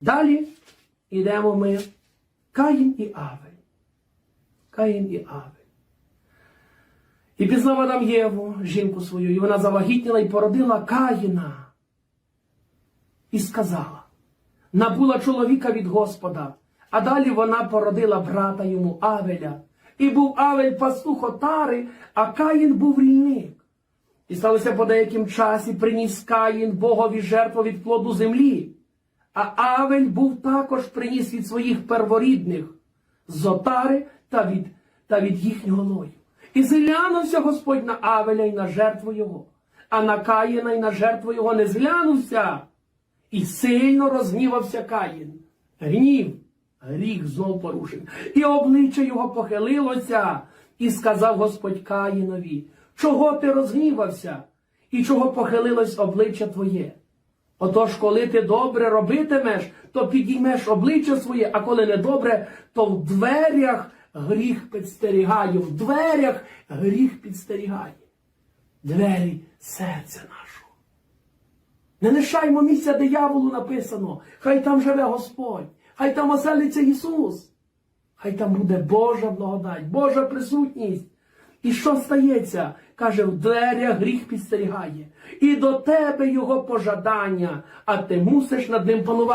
Далі йдемо ми Каїн і Авель. Каїн і Авель. І пізнав Адам Єву, жінку свою, і вона завагітніла і породила Каїна. І сказала: набула чоловіка від Господа, а далі вона породила брата йому Авеля. І був Авель пастух отари, а Каїн був рільник. І сталося по деяким часі, приніс Каїн Богові жертву від плоду землі. А Авель був також приніс від своїх перворідних з отари та від, та від їхнього лою. І зглянувся Господь на Авеля й на жертву його, а на Каїна й на жертву його не зглянувся. І сильно розгнівався Каїн. Гнів, гріх знов порушив. І обличчя його похилилося, і сказав Господь Каїнові, чого ти розгнівався, і чого похилилось обличчя твоє? Отож, коли ти добре робитимеш, то підіймеш обличчя своє, а коли не добре, то в дверях гріх підстерігає, в дверях гріх підстерігає. Двері серця нашого. Не лишаймо місця дияволу написано. Хай там живе Господь, хай там оселиться Ісус, хай там буде Божа благодать, Божа присутність. І що стається? Каже, в дверях гріх підстерігає. І до тебе його пожадання, а ти мусиш над ним панувати.